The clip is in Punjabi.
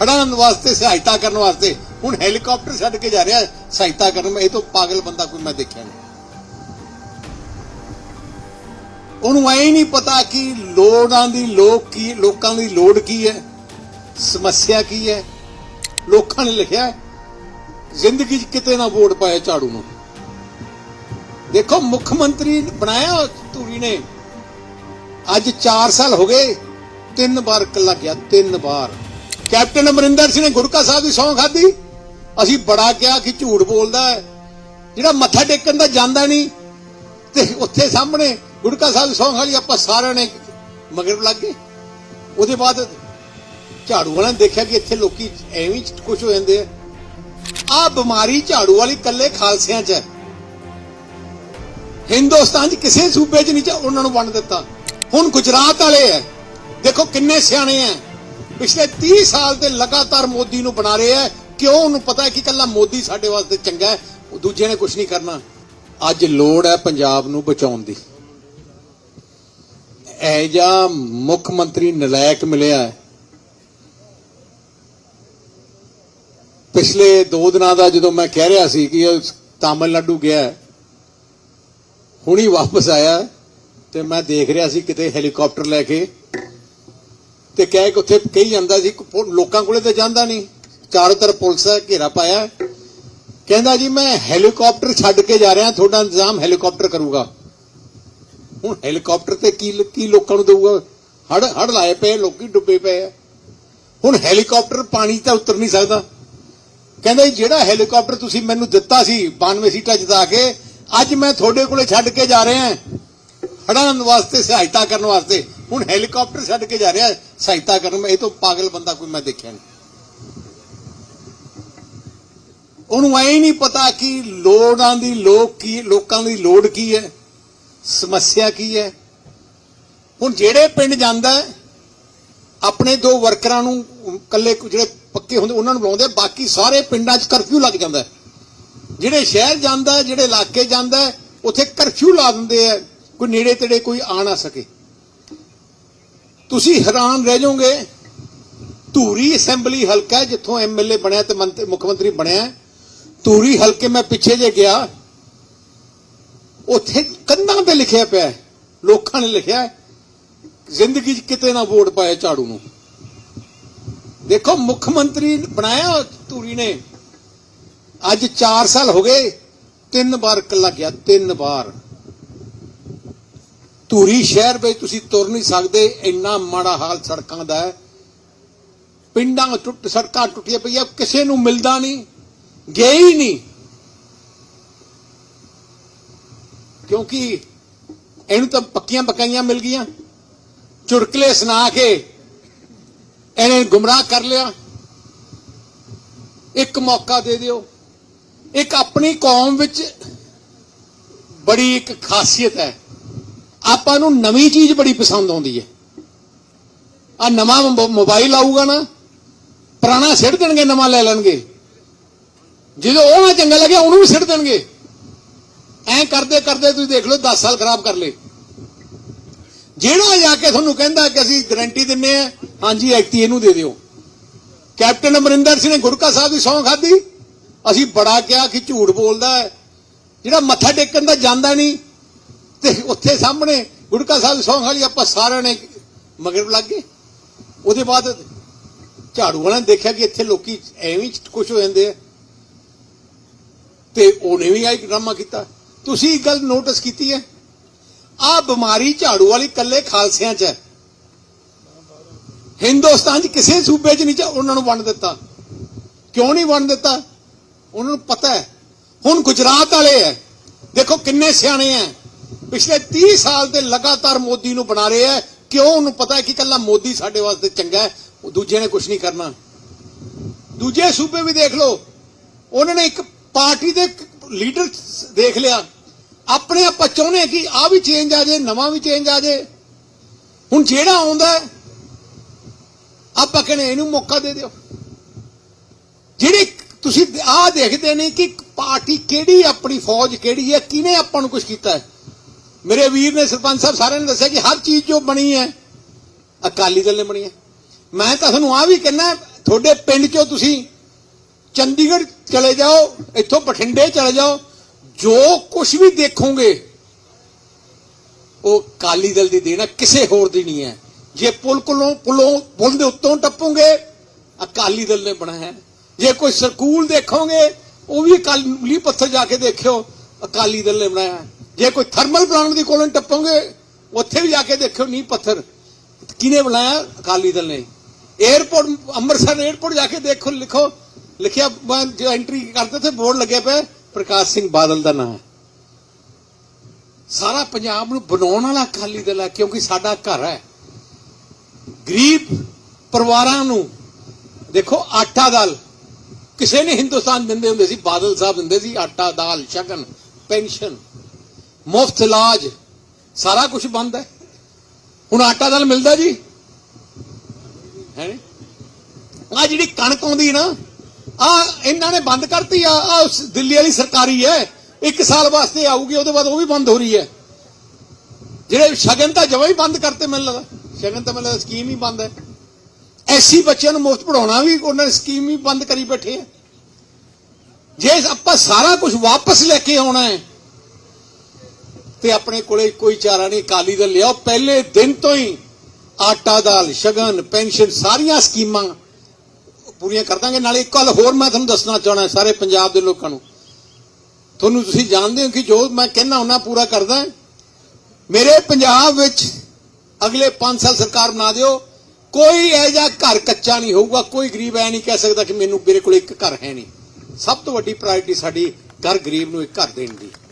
ਖੜਾਉਣ ਵਾਸਤੇ, ਸਹਾਇਤਾ ਕਰਨ ਵਾਸਤੇ। ਹੁਣ ਹੈਲੀਕਾਪਟਰ ਛੱਡ ਕੇ ਜਾ ਰਿਹਾ, ਸਹਾਇਤਾ ਕਰਨ ਇਹ ਤੋਂ ਪਾਗਲ ਬੰਦਾ ਕੋਈ ਮੈਂ ਦੇਖਿਆ ਨਹੀਂ। ਉਹਨੂੰ ਐ ਨਹੀਂ ਪਤਾ ਕਿ ਲੋੜਾਂ ਦੀ ਲੋਕ ਕੀ, ਲੋਕਾਂ ਦੀ ਲੋੜ ਕੀ ਹੈ, ਸਮੱਸਿਆ ਕੀ ਹੈ। ਲੋਕਾਂ ਨੇ ਲਿਖਿਆ ਜ਼ਿੰਦਗੀ 'ਚ ਕਿਤੇ ਨਾ ਵੋਟ ਪਾਇਆ ਝਾੜੂ ਨੂੰ। ਦੇਖੋ, ਮੁੱਖ ਮੰਤਰੀ ਬਣਾਇਆ ਧੂਰੀ ਨੇ। ਅੱਜ 4 ਸਾਲ ਹੋ ਗਏ, ਤਿੰਨ ਵਾਰ ਕੱਲਾ ਗਿਆ, ਤਿੰਨ ਵਾਰ। ਕੈਪਟਨ ਅਮਰਿੰਦਰ ਸਿੰਘ ਨੇ ਗੁਰਕਾ ਸਾਹਿਬ ਦੀ ਸੌਂ ਖਾਦੀ ਅਸੀਂ ਬੜਾ ਕਿਹਾ ਕਿ ਝੂਠ ਬੋਲਦਾ ਹੈ। ਜਿਹੜਾ ਮੱਥਾ ਟੇਕਣ ਦਾ ਜਾਂਦਾ ਨਹੀਂ, ਤੇ ਉੱਥੇ ਸਾਹਮਣੇ ਗੁਰਕਾ ਸਾਹਿਬ ਦੀ ਸੌਂ ਖਾਲੀ ਆਪਾਂ ਸਾਰਿਆਂ ਨੇ ਮਗਰ ਲੱਗ ਗਏ। ਉਹਦੇ ਬਾਅਦ ਝਾੜੂ ਵਾਲਿਆਂ ਨੇ ਦੇਖਿਆ ਕਿ ਇੱਥੇ ਲੋਕੀ ਐਵੇਂ ਖੁਸ਼ ਹੋ ਜਾਂਦੇ ਆ। ਆ ਬਿਮਾਰੀ ਝਾੜੂ ਵਾਲੀ ਕੱਲੇ ਖਾਲਸਿਆਂ 'ਚ ਹੈ। ਹਿੰਦੁਸਤਾਨ 'ਚ ਕਿਸੇ ਸੂਬੇ 'ਚ ਨਹੀਂ ਚ ਉਹਨਾਂ ਨੂੰ ਵੰਡ ਦਿੱਤਾ। ਹੁਣ ਗੁਜਰਾਤ ਵਾਲੇ ਐ ਦੇਖੋ ਕਿੰਨੇ ਸਿਆਣੇ ਐ ਪਿਛਲੇ 30 ਸਾਲ ਤੇ ਲਗਾਤਾਰ ਮੋਦੀ ਨੂੰ ਬਣਾ ਰਹੇ ਐ ਕਿਉਂ? ਉਹਨੂੰ ਪਤਾ ਹੈ ਕਿ ਕੱਲਾ ਮੋਦੀ ਸਾਡੇ ਵਾਸਤੇ ਚੰਗਾ ਹੈ। ਦੂਜੇ ਨੇ ਕੁਝ ਨਹੀਂ ਕਰਨਾ। ਅੱਜ ਲੋੜ ਹੈ ਪੰਜਾਬ ਨੂੰ ਬਚਾਉਣ ਦੀ। ਇਹ ਜਾ ਮੁੱਖ ਮੰਤਰੀ ਨਲਾਇਕ ਮਿਲਿਆ ਹੈ। ਪਿਛਲੇ 2 ਦਿਨਾਂ ਦਾ ਜਦੋਂ ਮੈਂ ਕਹਿ ਰਿਹਾ ਸੀ ਕਿ ਤਾਮਿਲਨਾਡੂ ਗਿਆ ਹੈ, ਹੁਣੀ ਵਾਪਸ ਆਇਆ ਤੇ ਮੈਂ ਦੇਖ ਰਿਹਾ ਸੀ ਕਿਤੇ ਹੈਲੀਕਾਪਟਰ ਲੈ ਕੇ ਤੇ ਕਹਿ ਕੇ ਉੱਥੇ ਕਹੀ ਜਾਂਦਾ ਸੀ ਲੋਕਾਂ ਕੋਲੇ ਤੇ ਜਾਂਦਾ ਨਹੀਂ। ਚਾਰੋਂ ਤਰਫ ਪੁਲਿਸ ਹੈ ਘੇਰਾ ਪਾਇਆ। ਕਹਿੰਦਾ ਜੀ, ਮੈਂ ਹੈਲੀਕਾਪਟਰ ਛੱਡ ਕੇ ਜਾ ਰਿਹਾ, ਤੁਹਾਡਾ ਇੰਤਜ਼ਾਮ ਹੈਲੀਕਾਪਟਰ ਕਰੂਗਾ। ਹੁਣ ਹੈਲੀਕਾਪਟਰ ਤੇ ਕੀ ਕੀ ਲੋਕਾਂ ਨੂੰ ਦੇਊਗਾ? ਹੜ ਹੜ ਲਾਏ ਪਏ ਲੋਕੀ ਡੁੱਬੇ ਪਏ ਆ। ਹੁਣ ਹੈਲੀਕਾਪਟਰ ਪਾਣੀ ਤਾਂ ਉਤਰ ਨਹੀਂ ਸਕਦਾ। ਕਹਿੰਦਾ ਜੀ, ਜਿਹੜਾ ਹੈਲੀਕਾਪਟਰ ਤੁਸੀਂ ਮੈਨੂੰ ਦਿੱਤਾ ਸੀ 92 ਸੀਟਾਂ ਜਿਤਾ ਕੇ, ਅੱਜ ਮੈਂ ਤੁਹਾਡੇ ਕੋਲੇ ਛੱਡ ਕੇ ਜਾ ਰਿਹਾ। ਹੜਾਂ ਵਾਸਤੇ, ਸਹਾਇਤਾ ਕਰਨ ਵਾਸਤੇ। ਹੁਣ ਹੈਲੀਕਾਪਟਰ ਛੱਡ ਕੇ ਜਾ ਰਿਹਾ ਸਹਾਇਤਾ ਕਰਨ ਇਹ ਤੋਂ ਪਾਗਲ ਬੰਦਾ ਕੋਈ ਮੈਂ ਦੇਖਿਆ ਨਹੀਂ। ਉਹਨੂੰ ਐ ਨਹੀਂ ਪਤਾ ਕਿ ਲੋੜਾਂ ਦੀ ਲੋਕ ਕੀ, ਲੋਕਾਂ ਦੀ ਲੋੜ ਕੀ ਹੈ, ਸਮੱਸਿਆ ਕੀ ਹੈ। ਹੁਣ ਜਿਹੜੇ ਪਿੰਡ ਜਾਂਦਾ ਆਪਣੇ ਦੋ ਵਰਕਰਾਂ ਨੂੰ ਇਕੱਲੇ ਜਿਹੜੇ ਪੱਕੇ ਹੁੰਦੇ, ਉਹਨਾਂ ਨੂੰ ਬੁਲਾਉਂਦੇ ਬਾਕੀ ਸਾਰੇ ਪਿੰਡਾਂ 'ਚ ਕਰਫਿਊ ਲੱਗ ਜਾਂਦਾ ਜਿਹੜੇ ਸ਼ਹਿਰ ਜਾਂਦਾ ਜਿਹੜੇ ਇਲਾਕੇ ਜਾਂਦਾ ਉੱਥੇ ਕਰਫਿਊ ਲਾ ਦਿੰਦੇ ਆ ਕੋਈ ਨੇੜੇ ਤੇੜੇ ਕੋਈ ਆ ਨਾ ਸਕੇ। ਤੁਸੀਂ ਹੈਰਾਨ ਰਹਿ ਜਾਓਗੇ। ਧੂਰੀ ਅਸੈਂਬਲੀ ਹਲਕਾ ਹੈ, ਜਿੱਥੋਂ ਐਮਐਲਏ ਬਣਿਆ ਤੇ ਮੁੱਖ ਮੰਤਰੀ ਬਣਿਆ ਧੂਰੀ ਹਲਕੇ ਮੈਂ ਪਿੱਛੇ ਜੇ ਗਿਆ ਉੱਥੇ ਕੰਧਾਂ ਤੇ ਲਿਖਿਆ ਪਿਆ ਲੋਕਾਂ ਨੇ ਲਿਖਿਆ ਜ਼ਿੰਦਗੀ 'ਚ ਕਿਤੇ ਨਾ ਵੋਟ ਪਾਇਆ ਝਾੜੂ ਨੂੰ। ਦੇਖੋ ਮੁੱਖ ਮੰਤਰੀ ਬਣਾਇਆ ਧੂਰੀ ਨੇ। ਅੱਜ 4 ਸਾਲ ਹੋ ਗਏ ਤਿੰਨ ਵਾਰ ਕੱਲਾ ਗਿਆ ਤਿੰਨ ਵਾਰ। ਧੂਰੀ ਸ਼ਹਿਰ ਵਿੱਚ ਤੁਸੀਂ ਤੁਰ ਨਹੀਂ ਸਕਦੇ, ਇੰਨਾ ਮਾੜਾ ਹਾਲ ਸੜਕਾਂ ਦਾ ਹੈ। ਪਿੰਡਾਂ ਟੁੱਟ, ਸੜਕਾਂ ਟੁੱਟੀਆਂ ਪਈਆਂ, ਕਿਸੇ ਨੂੰ ਮਿਲਦਾ ਨਹੀਂ, ਗਏ ਹੀ ਨਹੀਂ। ਕਿਉਂਕਿ ਇਹਨੂੰ ਤਾਂ ਪੱਕੀਆਂ ਪਕਾਈਆਂ ਮਿਲ ਗਈਆਂ। ਚੁਟਕਲੇ ਸੁਣਾ ਕੇ ਇਹਨੇ ਗੁੰਮਰਾਹ ਕਰ ਲਿਆ। ਇੱਕ ਮੌਕਾ ਦੇ ਦਿਓ। ਇੱਕ ਆਪਣੀ ਕੌਮ ਵਿੱਚ ਬੜੀ ਇੱਕ ਖਾਸੀਅਤ ਹੈ। ਆਪਾਂ ਨੂੰ ਨਵੀਂ ਚੀਜ਼ ਬੜੀ ਪਸੰਦ ਆਉਂਦੀ ਹੈ। ਆ ਨਵਾਂ ਮੋਬਾਈਲ ਆਊਗਾ ਨਾ, ਪੁਰਾਣਾ ਸਿੱਟ ਦੇਣਗੇ, ਨਵਾਂ ਲੈ ਲੈਣਗੇ। ਜਦੋਂ ਉਹ ਨਾ ਚੰਗਾ ਲੱਗਿਆ, ਉਹਨੂੰ ਵੀ ਸਿੱਟ ਦੇਣਗੇ। ਐਂ ਕਰਦੇ ਕਰਦੇ ਤੁਸੀਂ ਦੇਖ ਲਓ 10 ਸਾਲ ਖਰਾਬ ਕਰ ਲਏ। ਜਿਹੜਾ ਜਾ ਕੇ ਤੁਹਾਨੂੰ ਕਹਿੰਦਾ ਕਿ ਅਸੀਂ ਗਾਰੰਟੀ ਦਿੰਨੇ ਆ, ਹਾਂਜੀ ਐਕਟੀ ਇਹਨੂੰ ਦੇ ਦਿਓ। ਕੈਪਟਨ ਅਮਰਿੰਦਰ ਸਿੰਘ ਨੇ ਗੁਰਕਾ ਸਾਹਿਬ ਦੀ ਸੌਂ ਖਾਦੀ ਅਸੀਂ ਬੜਾ ਕਿਹਾ ਕਿ ਝੂਠ ਬੋਲਦਾ ਹੈ। ਜਿਹੜਾ ਮੱਥਾ ਟੇਕਣ ਦਾ ਜਾਂਦਾ ਨਹੀਂ ਤੇ ਉੱਥੇ ਸਾਹਮਣੇ ਗੁੜਕਾ ਸਾਹਿਬ ਦੀ ਵਾਲੀ ਆਪਾਂ ਸਾਰਿਆਂ ਨੇ ਮਗਰ ਲੱਗ ਗਏ। ਉਹਦੇ ਬਾਅਦ ਝਾੜੂ ਵਾਲਿਆਂ ਨੇ ਦੇਖਿਆ ਕਿ ਇੱਥੇ ਲੋਕੀ ਐਵੇਂ ਹੀ ਖੁਸ਼ ਹੋ ਜਾਂਦੇ ਆ। ਤੇ ਉਹਨੇ ਵੀ ਆਈ ਡਰਾਮਾ ਕੀਤਾ। ਤੁਸੀਂ ਇੱਕ ਗੱਲ ਨੋਟਿਸ ਕੀਤੀ ਹੈ? ਆ ਬਿਮਾਰੀ ਝਾੜੂ ਵਾਲੀ ਕੱਲੇ ਖਾਲਸਿਆਂ 'ਚ ਹੈ। ਹਿੰਦੁਸਤਾਨ 'ਚ ਕਿਸੇ ਸੂਬੇ 'ਚ ਨਹੀਂ ਉਹਨਾਂ ਨੂੰ ਵੰਡ ਦਿੱਤਾ। ਕਿਉਂ ਨਹੀਂ ਵੰਡ ਦਿੱਤਾ? ਉਹਨਾਂ ਨੂੰ ਪਤਾ ਹੈ। ਹੁਣ ਗੁਜਰਾਤ ਵਾਲੇ ਐ ਦੇਖੋ ਕਿੰਨੇ ਸਿਆਣੇ ਐ ਪਿਛਲੇ 30 ਸਾਲ ਤੇ ਲਗਾਤਾਰ ਮੋਦੀ ਨੂੰ ਬਣਾ ਰਹੇ ਐ ਕਿਉਂ? ਉਹਨੂੰ ਪਤਾ ਹੈ ਕਿ ਕੱਲਾ ਮੋਦੀ ਸਾਡੇ ਵਾਸਤੇ ਚੰਗਾ ਹੈ। ਉਹ ਦੂਜੇ ਨੇ ਕੁਝ ਨਹੀਂ ਕਰਨਾ। ਦੂਜੇ ਸੂਬੇ ਵੀ ਦੇਖ ਲਓ। ਉਹਨਾਂ ਨੇ ਇੱਕ ਪਾਰਟੀ ਦੇ ਲੀਡਰ ਦੇਖ ਲਿਆ। ਆਪਣੇ ਆਪਾਂ ਚਾਹੁੰਦੇ ਹਾਂ ਕਿ ਆ ਵੀ ਚੇਂਜ ਆ ਜਾਏ ਨਵਾਂ ਵੀ ਚੇਂਜ ਆ ਜਾਏ ਹੁਣ ਜਿਹੜਾ ਆਉਂਦਾ ਆਪਾਂ ਕਹਿੰਦੇ ਇਹਨੂੰ ਮੌਕਾ ਦੇ ਦਿਓ। ਜਿਹੜੇ ਤੁਸੀਂ ਆਹ ਦੇਖਦੇ ਨੇ ਕਿ ਪਾਰਟੀ ਕਿਹੜੀ ਆਪਣੀ ਫੌਜ ਕਿਹੜੀ ਹੈ, ਕਿਹਨੇ ਆਪਾਂ ਨੂੰ ਕੁਝ ਕੀਤਾ ਹੈ? ਮੇਰੇ ਵੀਰ ਨੇ ਸਰਪੰਚ ਸਾਹਿਬ ਸਾਰਿਆਂ ਨੇ ਦੱਸਿਆ ਕਿ ਹਰ ਚੀਜ਼ ਜੋ ਬਣੀ ਹੈ, ਅਕਾਲੀ ਦਲ ਨੇ ਬਣੀ ਹੈ ਮੈਂ ਤਾਂ ਤੁਹਾਨੂੰ ਆ ਵੀ ਕਹਿੰਦਾ, ਤੁਹਾਡੇ ਪਿੰਡ ਚੋਂ ਤੁਸੀਂ ਚੰਡੀਗੜ੍ਹ ਚਲੇ ਜਾਓ, ਇੱਥੋਂ ਬਠਿੰਡੇ ਚਲੇ ਜਾਓ, ਜੋ ਕੁਝ ਵੀ ਦੇਖੋਗੇ, ਉਹ ਕਾਲੀ ਦਲ ਦੀ ਦੇਣਾ ਕਿਸੇ ਹੋਰ ਦੀ ਨਹੀਂ ਹੈ ਜੇ ਪੁਲ ਕੋਲੋਂ, ਪੁਲੋਂ, ਪੁਲ ਦੇ ਉੱਤੋਂ ਟੱਪੋਗੇ, ਅਕਾਲੀ ਦਲ ਨੇ ਬਣਾਇਆ ਹੈ। ਜੇ ਕੋਈ ਸਕੂਲ ਦੇਖੋਗੇ, ਉਹ ਵੀ ਅਕਾਲੀ ਪੱਥਰ ਜਾ ਕੇ ਦੇਖਿਓ, ਅਕਾਲੀ ਦਲ ਨੇ ਬਣਾਇਆ ਹੈ। ਜੇ ਕੋਈ ਥਰਮਲ ਪਲਾਂਟ ਦੀ ਕੋਲੋਂ ਟੱਪੋਗੇ, ਉੱਥੇ ਵੀ ਜਾ ਕੇ ਦੇਖਿਓ ਨੀ ਪੱਥਰ। ਕਿਨੇ ਬਣਾਇਆ? ਅਕਾਲੀ ਦਲ ਨੇ। 에어ਪੋਰਟ ਅੰਮ੍ਰਿਤਸਰ 에어ਪੋਰਟ ਜਾ ਕੇ ਦੇਖੋ, ਲਿਖੋ। ਲਿਖਿਆ ਜੋ ਐਂਟਰੀ ਕਰਦੇ ਤੇ ਬੋਰਡ ਲੱਗਿਆ ਪਿਆ, ਪ੍ਰਕਾਸ਼ ਸਿੰਘ ਬਾਦਲ ਦਾ ਨਾਮ। ਸਾਰਾ ਪੰਜਾਬ ਨੂੰ ਬਣਾਉਣ ਵਾਲਾ ਅਕਾਲੀ ਦਲ ਹੈ, ਕਿਉਂਕਿ ਸਾਡਾ ਘਰ ਹੈ। ਗਰੀਬ ਪਰਿਵਾਰਾਂ ਨੂੰ, ਦੇਖੋ, ਆਟਾ ਦਾਲ। ਕਿਸੇ ਨੇ ਹਿੰਦੁਸਤਾਨ ਦਿੰਦੇ ਹੁੰਦੇ ਸੀ, ਬਾਦਲ ਸਾਹਿਬ ਦਿੰਦੇ ਸੀ, ਆਟਾ ਦਾਲ, ਸ਼ਗਨ, ਪੈਨਸ਼ਨ। ਮੁਫਤ ਇਲਾਜ, ਸਾਰਾ ਕੁਝ ਬੰਦ ਹੈ। ਹੁਣ ਆਟਾ ਦਾਲ ਮਿਲਦਾ ਜੀ? ਹੈ ਆ ਜਿਹੜੀ ਕਣਕ ਆਉਂਦੀ ਨਾ ਆ ਇਹਨਾਂ ਨੇ ਬੰਦ ਕਰਤੀ ਆ ਆ ਦਿੱਲੀ ਵਾਲੀ ਸਰਕਾਰੀ ਹੈ। ਇੱਕ ਸਾਲ ਵਾਸਤੇ ਆਊਗੀ, ਉਹਦੇ ਬਾਅਦ ਉਹ ਵੀ ਬੰਦ ਹੋ ਰਹੀ ਹੈ। ਜਿਹੜੇ ਸ਼ਗਨ ਤਾਂ ਜਮਾਂ ਹੀ ਬੰਦ ਕਰਤੇ ਮੈਨੂੰ ਲੱਗਾ ਸ਼ਗਨ ਤਾਂ ਮੈਨੂੰ ਲੱਗਦਾ ਸਕੀਮ ਹੀ ਬੰਦ ਹੈ। ਐਸੀ ਬੱਚਿਆਂ ਨੂੰ ਮੁਫਤ ਪੜਾਉਣਾ ਵੀ, ਉਹਨਾਂ ਨੇ ਸਕੀਮ ਹੀ ਬੰਦ ਕਰੀ ਬੈਠੇ ਆ ਜੇ ਆਪਾਂ ਸਾਰਾ ਕੁਝ ਵਾਪਸ ਲੈ ਕੇ ਆਉਣਾ ਹੈ ਤੇ ਆਪਣੇ ਕੋਲੇ ਕੋਈ ਚਾਰਾ ਨਹੀਂ ਕਾਲੀ ਦਲ ਲਿਆਓ। ਪਹਿਲੇ ਦਿਨ ਤੋਂ ਹੀ ਆਟਾ ਦਾਲ, ਸ਼ਗਨ, ਪੈਨਸ਼ਨ ਸਾਰੀਆਂ ਸਕੀਮਾਂ ਪੂਰੀਆਂ ਕਰ ਦਾਂਗੇ। ਨਾਲੇ ਇੱਕ ਗੱਲ ਹੋਰ ਮੈਂ ਤੁਹਾਨੂੰ ਦੱਸਣਾ ਚਾਹਣਾ ਸਾਰੇ ਪੰਜਾਬ ਦੇ ਲੋਕਾਂ ਨੂੰ। ਤੁਹਾਨੂੰ ਤੁਸੀਂ ਜਾਣਦੇ ਹੋ ਕਿ ਜੋ ਮੈਂ ਕਹਿਣਾ ਉਹਨਾਂ ਪੂਰਾ ਕਰਦਾ ਮੇਰੇ ਪੰਜਾਬ ਵਿੱਚ ਅਗਲੇ 5 ਸਾਲ ਸਰਕਾਰ ਬਣਾ ਦਿਓ। ਕੋਈ ਇਹ ਜਿਹਾ ਘਰ ਕੱਚਾ ਨਹੀਂ ਹੋਊਗਾ। ਕੋਈ ਗਰੀਬ ਐ ਨਹੀਂ ਕਹਿ ਸਕਦਾ ਕਿ ਮੈਨੂੰ ਮੇਰੇ ਕੋਲ ਇੱਕ ਘਰ ਹੈ ਨਹੀਂ। ਸਭ ਤੋਂ ਵੱਡੀ ਪ੍ਰਾਇੋਰਟੀ ਸਾਡੀ ਘਰ ਗਰੀਬ ਨੂੰ ਇੱਕ ਘਰ ਦੇਣ ਦੀ।